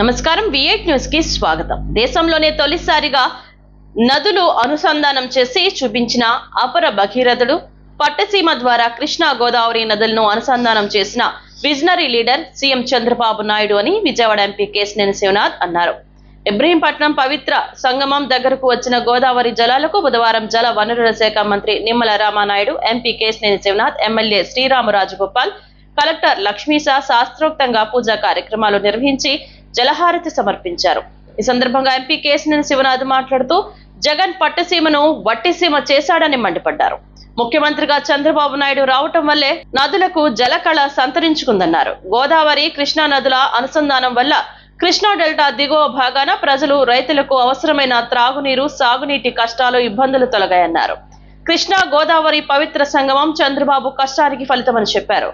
నమస్కారం విఎయిట్ న్యూస్కి స్వాగతం. దేశంలోనే తొలిసారిగా నదులు అనుసంధానం చేసి చూపించిన అపర భగీరథుడు పట్టసీమ ద్వారా కృష్ణా గోదావరి నదులను అనుసంధానం చేసిన visionary leader CM Chandrababu Naidu అని విజయవాడ ఎంపీ కేసినేని శివనాథ్ అన్నారు. ఇబ్రహీంపట్నం పవిత్ర సంగమం దగ్గరకు వచ్చిన గోదావరి జలాలకు బుధవారం జల వనరుల శాఖ మంత్రి Nimmala Ramanaidu MP Kesineni Sivanath MLA Sriramaraju Gopal collector Lakshmisha శాస్త్రోక్తంగా పూజా కార్యక్రమాలు నిర్వహించి జలహారతి సమర్పించారు. ఈ సందర్భంగా ఎంపీ కేసినేని శివనాథ్ మాట్లాడుతూ జగన్ పట్టసీమను వట్టిసీమ చేశాడని మండిపడ్డారు. ముఖ్యమంత్రిగా చంద్రబాబు నాయుడు రావటం వల్లే నదులకు జలకళ సంతరించుకుందన్నారు. గోదావరి కృష్ణా నదుల అనుసంధానం వల్ల కృష్ణా డెల్టా దిగువ భాగాన ప్రజలు రైతులకు అవసరమైన త్రాగునీరు సాగునీటి కష్టాలు ఇబ్బందులు తొలగాయన్నారు. కృష్ణా గోదావరి పవిత్ర సంగమం చంద్రబాబు కష్టానికి ఫలితమని చెప్పారు.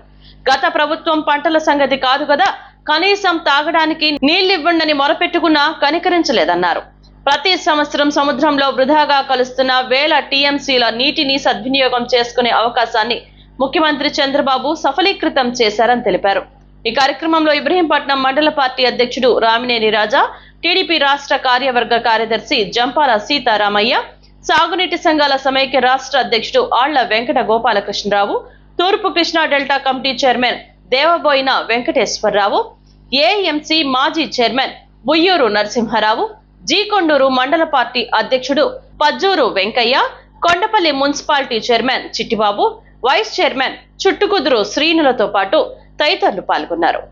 గత ప్రభుత్వం పంటల సంగతి కాదు కదా కనీసం తాగడానికి నీళ్ళివ్వండని మొరపెట్టుకున్నా కనికరించలేదన్నారు. ప్రతి సంవత్సరం సముద్రంలో వృధాగా కలుస్తున్న వేల టీఎంసీల నీటిని సద్వినియోగం చేసుకునే అవకాశాన్ని ముఖ్యమంత్రి చంద్రబాబు సఫలీకృతం చేశారని తెలిపారు. ఈ కార్యక్రమంలో ఇబ్రహీంపట్నం మండల పార్టీ అధ్యక్షుడు రామినేని రాజా టీడీపీ రాష్ట్ర కార్యవర్గ కార్యదర్శి జంపాల సీతారామయ్య సాగునీటి సంఘాల సమైక్య రాష్ట్ర అధ్యక్షుడు ఆళ్ళ వెంకట గోపాలకృష్ణరావు తూర్పు Krishna delta committee chairman Devaboina Venkateswararao AMC మాజీ చైర్మన్ బుయ్యూరు నరసింహారావు జీకొండూరు మండల పార్టీ అధ్యక్షుడు Pajjuru Venkayya Kondapalli municipality chairman Chittibabu vice chairman Chuttukuduru శ్రీనులతో పాటు తదితరులు పాల్గొన్నారు.